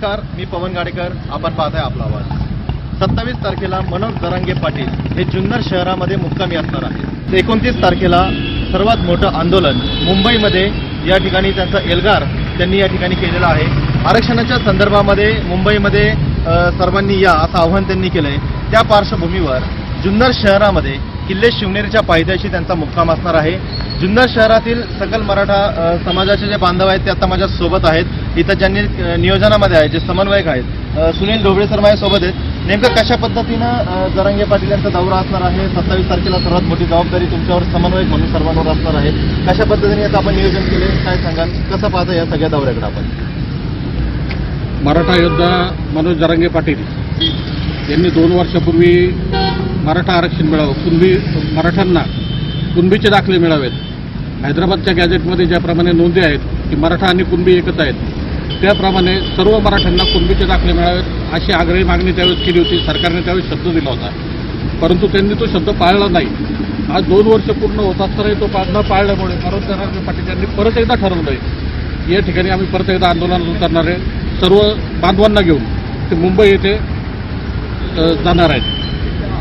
नमस्कार मी पवन गाडेकर. आपण पाहताय आपला आवाज. सत्तावीस तारखेला मनोज दरांगे पाटील हे जुन्नर शहरामध्ये मुक्कामी असणार आहेत. एकोणतीस तारखेला सर्वात मोठं आंदोलन मुंबईमध्ये या ठिकाणी त्यांचा एल्गार त्यांनी या ठिकाणी केलेला आहे. आरक्षणाच्या संदर्भामध्ये मुंबईमध्ये सर्वांनी या असं आव्हान त्यांनी केलंय. त्या पार्श्वभूमीवर जुन्नर शहरामध्ये किल्ले शिवनेरीच्या पायथ्याशी त्यांचा मुक्काम असणार आहे. जुन्नर शहरातील सकल मराठा समाजाचे जे बांधव आहेत ते आता माझ्या सोबत आहेत. इथं ज्यांनी नियोजनामध्ये आहेत जे समन्वयक आहेत. सुनील ढोबळे सर माझ्यासोबत आहेत. नेमकं कशा पद्धतीनं अ, जरांगे पाटील यांचा दौरा असणार आहे? सत्तावीस तारखेला सर्वात मोठी जबाबदारी तुमच्यावर समन्वयक म्हणून सर्वांवर असणार आहे. कशा पद्धतीने याचं आपण नियोजन केले काय सांगाल? कसं पाहता या सगळ्या दौऱ्याकडे आपण? मराठा योद्धा मनोज जरांगे पाटील यांनी दोन वर्षापूर्वी मराठा आरक्षण मिळावं. कुणबी मराठ्यांना कुणबीचे दाखले मिळावेत. हैदराबादच्या गॅजेटमध्ये ज्याप्रमाणे नोंदी आहेत की मराठा आणि कुणबी एकच आहेत त्याप्रमाणे सर्व मराठ्यांना कुणबीचे दाखले मिळावेत अशी आग्रही मागणी त्यावेळेस केली होती. सरकारने त्यावेळेस शब्द दिला होता. परंतु त्यांनी तो शब्द पाळला नाही. आज दोन वर्ष पूर्ण होत असतानाही तो न पाळल्यामुळे मनोज जरांगे पाटील यांनी परत एकदा ठरवलं आहे या ठिकाणी आम्ही परत एकदा आंदोलन करणार आहे. सर्व बांधवांना घेऊन ते मुंबई येथे जाणार आहेत.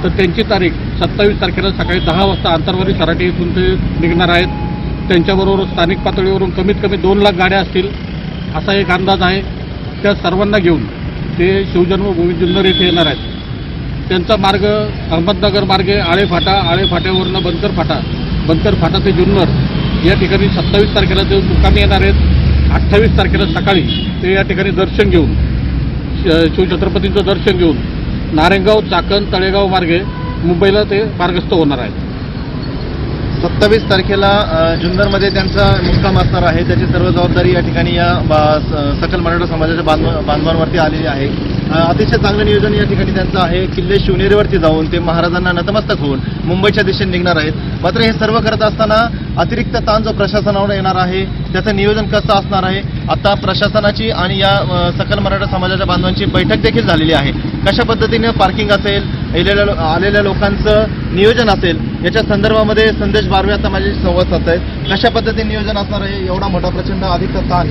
तर त्यांची तारीख सत्तावीस तारखेला सकाळी दहा वाजता आंतरवारी सराठी इथून ते निघणार आहेत. त्यांच्याबरोबर स्थानिक पातळीवरून कमीत कमी दोन लाख गाड्या असतील असा एक अंदाज आहे. त्या सर्वांना घेऊन ते शिवजन्मभूमी जुन्नर येथे येणार आहेत. त्यांचा मार्ग अहमदनगर मार्गे आळे फाटा आळे फाट्यावरनं बनकर फाटा बनकर फाटा ते जुन्नर या ठिकाणी सत्तावीस तारखेला ते मुक्कामी येणार आहेत. अठ्ठावीस तारखेला सकाळी ते या ठिकाणी दर्शन घेऊन श- शिवछत्रपतींचं दर्शन घेऊन नारायणगाव चाकण तळेगाव मार्गे मुंबईला ते मार्गस्थ होणार आहेत. सत्तावीस तारखेला जुन्नरमध्ये त्यांचा मुक्काम असणार आहे. त्याची सर्व जबाबदारी या ठिकाणी या बा- स- सकल मराठा समाजाच्या बांधव बांधवांवरती आलेली आहे. अतिशय चांगलं नियोजन या ठिकाणी त्यांचं आहे. किल्ले शिवनेरीवरती जाऊन ते महाराजांना नतमस्तक होऊन मुंबईच्या दिशेने निघणार आहेत. मात्र हे सर्व करत असताना अतिरिक्त ताण जो प्रशासनावर येणार आहे त्याचं नियोजन कसं असणार आहे? आता प्रशासनाची आणि या सकल मराठा समाजाच्या बांधवांची बैठक देखील झालेली आहे. कशा पद्धतीनं पार्किंग असेल? आलेल्या आलेल्या लोकांचं नियोजन असेल याच्या संदर्भामध्ये संदेश बारवे आता माझे संवाद साधत आहेत कशा पद्धतीने नियोजन असणार आहे एवढा मोठा प्रचंड अधिक ताण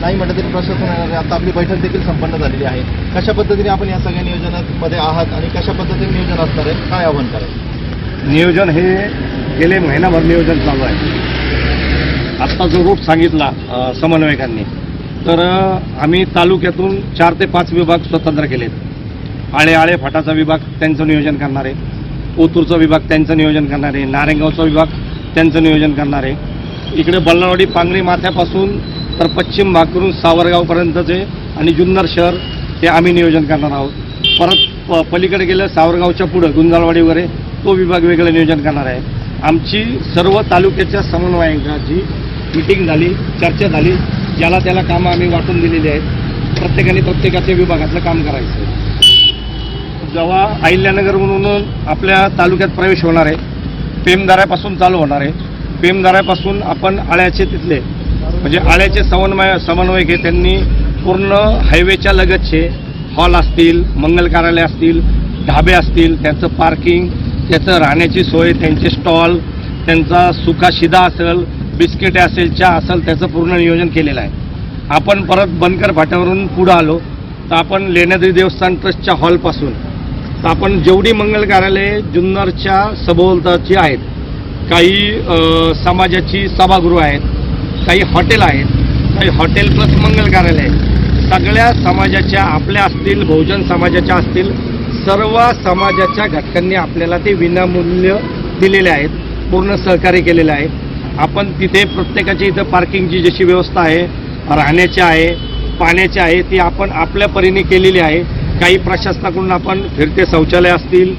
नाही म्हटलं तरी प्रशासन आता आपली बैठक देखील संपन्न झालेली आहे. कशा पद्धतीने आपण या सगळ्या नियोजनामध्ये आहात आणि कशा पद्धतीने नियोजन असणार आहे काय आव्हान करायचं नियोजन हे गेले महिनाभर नियोजन चालू आहे. आत्ता जो रूट सांगितला समन्वयकांनी तर आम्ही तालुक्यातून चार ते पाच विभाग स्वतंत्र केलेत. आळे आळे फाटाचा विभाग त्यांचं नियोजन करणार. आहे ओतूरचा विभाग त्यांचं नियोजन करणार. आहे नारायणगावचा विभाग त्यांचं नियोजन करणार. आहे इकडे बल्लावाडी पांगरी माथ्यापासून तर पश्चिम भागकडून सावरगावपर्यंतचे आणि जुन्नर शहर ते आम्ही नियोजन करणार आहोत. परत प पलीकडे गेलं सावरगावच्या पुढं गुंजाळवाडी वगैरे तो विभाग वेगळं नियोजन करणार आहे. आमची सर्व तालुक्याच्या समन्वयकाची मिटिंग झाली चर्चा झाली. ज्याला त्याला कामं आम्ही वाटून दिलेली आहेत. प्रत्येकाने प्रत्येकाच्या विभागातलं काम करायचं. जेव्हा अहिल्यानगर म्हणून आपल्या तालुक्यात प्रवेश होणार आहे पेमदाऱ्यापासून चालू होणार आहे. पेमदाऱ्यापासून आपण आळ्याचे तिथले म्हणजे आळ्याचे समन्वय समन्वयक हे त्यांनी पूर्ण हायवेच्या लगतचे हॉल असतील मंगल कार्यालय असतील ढाबे असतील त्यांचं पार्किंग त्याचं राहण्याची सोय त्यांचे स्टॉल त्यांचा सुका शिदा असेल बिस्किटे असेल चहा असेल त्याचं पूर्ण नियोजन केलेलं आहे. आपण परत बनकर फाट्यावरून पुढं आलो तर आपण लेण्याद्री देवस्थान ट्रस्टच्या हॉलपासून तर आपण जेवढी मंगल कार्यालये जुन्नरच्या सभोवताची आहेत काही समाजाची सभागृह आहेत काही हॉटेल आहेत काही हॉटेल प्लस मंगल कार्यालय आहेत. सगळ्या समाजाच्या आपल्या असतील बहुजन समाजाच्या असतील सर्व समाजाच्या घटकांनी आपल्याला ते विनामूल्य दिलेले आहेत पूर्ण सहकार्य केलेलं आहे. आपण तिथे प्रत्येकाची इथं पार्किंगची जशी व्यवस्था आहे राहण्याची आहे पाण्याची आहे ती आपण आपल्या परीने केलेली आहे. काही प्रशासनाकडून आपण फिरते शौचालय असतील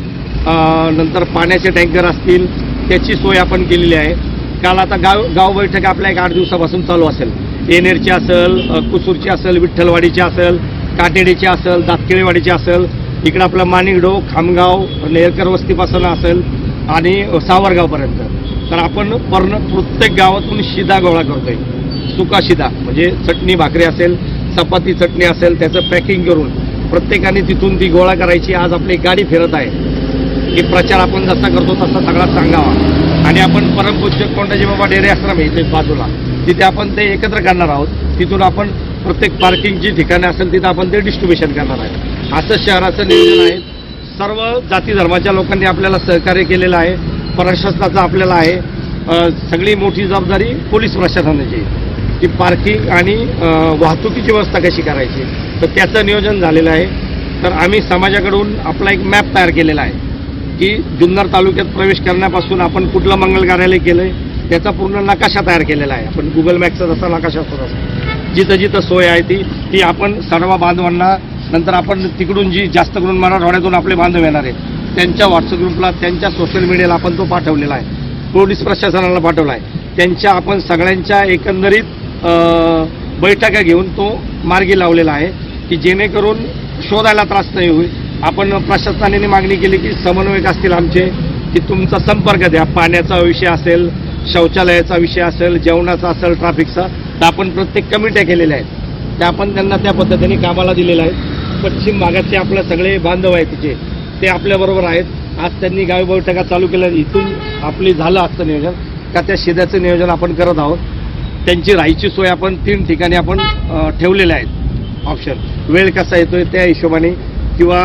नंतर पाण्याचे टँकर असतील त्याची सोय आपण केलेली आहे. काल आता गाव गाव बैठक आपल्या एक आठ दिवसापासून चालू असेल. येनेरची असेल कुसूरची असेल विठ्ठलवाडीची असेल काटेडीची असेल दातकेळेवाडीची असेल इकडं आपलं माणिकडो खामगाव नेरकर वस्तीपासून असेल आणि सावरगावपर्यंत. तर आपण पर्ण प्रत्येक गावातून शिदा गोळा करतोय. सुका शिदा म्हणजे चटणी भाकरी असेल चपाती चटणी असेल त्याचं पॅकिंग करून प्रत्येकाने तिथून ती गोळा करायची. आज आपली गाडी फिरत आहे. की प्रचार आपण जसा करतो तसा सगळा सांगावा. आणि आपण परमपूज्य कोंडाजी बाबा डेअरी आश्रम आहे इथे बाजूला. तिथे आपण ते एकत्र करणार आहोत. तिथून आपण प्रत्येक पार्किंगची ठिकाणं असेल तिथं आपण ते डिस्ट्रीब्युशन करणार आहे. असं शहराचं नियोजन आहे. सर्व जाती धर्माच्या लोकांनी आपल्याला सहकार्य केलेलं आहे. प्रशासनाचं आपल्याला आहे. सगळी मोठी जबाबदारी पोलीस प्रशासनाची की पार्किंग आणि वाहतुकीची व्यवस्था कशी करायची? तर त्याचं नियोजन झालेलं आहे. तर आम्ही समाजाकडून आपला एक मॅप तयार केलेला आहे की जुन्नर तालुक्यात प्रवेश करण्यापासून आपण कुठलं मंगल कार्यालय केलंय त्याचा पूर्ण नकाशा तयार केलेला आहे. आपण गुगल मॅपचा जसा नकाशा असतो तसा. जिथं जिथं सोय आहे ती ती आपण सर्व बांधवांना नंतर आपण तिकडून जी जास्त करून मराठवाड्यातून आपले बांधव येणार आहेत त्यांच्या व्हॉट्सअप ग्रुपला त्यांच्या सोशल मीडियाला आपण तो पाठवलेला आहे. पोलीस प्रशासनाला पाठवला आहे. त्यांच्या आपण सगळ्यांच्या एकंदरीत बैठका घेऊन तो मार्गी लावलेला आहे की जेणेकरून शोधायला त्रास नाही होईल. आपण प्रशासनाने मागणी केली की समन्वयक असतील आमचे की तुमचा संपर्क द्या. पाण्याचा विषय असेल शौचालयाचा विषय असेल जेवणाचा असेल ट्रॅफिकचा तर आपण प्रत्येक कमिट्या केलेल्या आहेत. त्या आपण त्यांना त्या पद्धतीने कामाला दिलेल्या आहेत. पश्चिम भागातचे आपले सगळे बांधव आहेत तिचे ते आपल्याबरोबर आहेत. आज त्यांनी गावी बैठका चालू केल्या. इथून आपली झालं असतं नियोजन. का त्या शिद्याचं नियोजन आपण करत आहोत. त्यांची राहायची सोय आपण तीन ठिकाणी आपण ठेवलेल्या आहेत. ऑप्शन वेळ कसा येतोय त्या हिशोबाने किंवा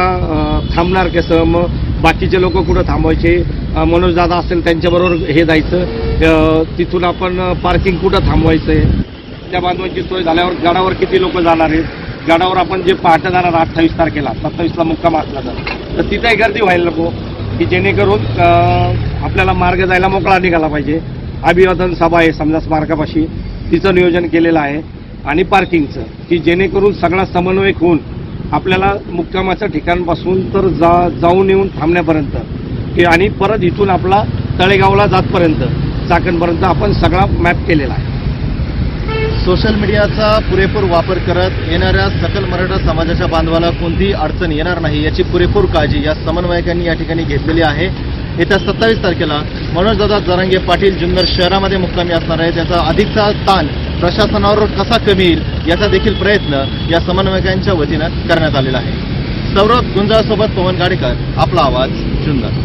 थांबणार कसं? मग बाकीचे लोक कुठं थांबायचे मनोजदादा मनोज दादा असेल त्यांच्याबरोबर हे जायचं. तिथून आपण पार्किंग कुठं थांबवायचं आहे? त्या बांधवांची सोय झाल्यावर गडावर किती लोक जाणार आहेत? गडावर आपण जे पहाटे जाणार अठ्ठावीस तारखेला सत्तावीसला मुक्काम असला तर. तिथंही तिथेही गर्दी व्हायला नको की जेणेकरून आपल्याला मार्ग जायला मोकळा निघाला पाहिजे. अभिवादन सभा आहे समजा स्मारकापाशी. तिचं नियोजन केलेलं आहे आणि पार्किंगचं की जेणेकरून सगळा समन्वय होऊन आपल्याला मुक्कामाच्या ठिकाणपासून तर जा जाऊन येऊन थांबण्यापर्यंत की आणि परत इथून आपला तळेगावला जातपर्यंत चाकणपर्यंत आपण सगळा मॅप केलेला आहे. सोशल मीडियाचा पुरेपूर वापर करत येणाऱ्या सकल मराठा समाजाच्या बांधवाला कोणतीही अडचण येणार नाही याची पुरेपूर काळजी या समन्वयकांनी या ठिकाणी घेतलेली आहे. येत्या सत्तावीस तारखेला मनोजदादा जरांगे पाटील जुन्नर शहरामध्ये मुक्कामी असणार आहे त्याचा अधिकचा ताण प्रशासनावर कसा कमी येईल याचा देखील प्रयत्न या समन्वयकांच्या वतीनं करण्यात आलेला आहे. सौरभ गुंजाळसोबत पवन गाडेकर आपला आवाज जुन्नर.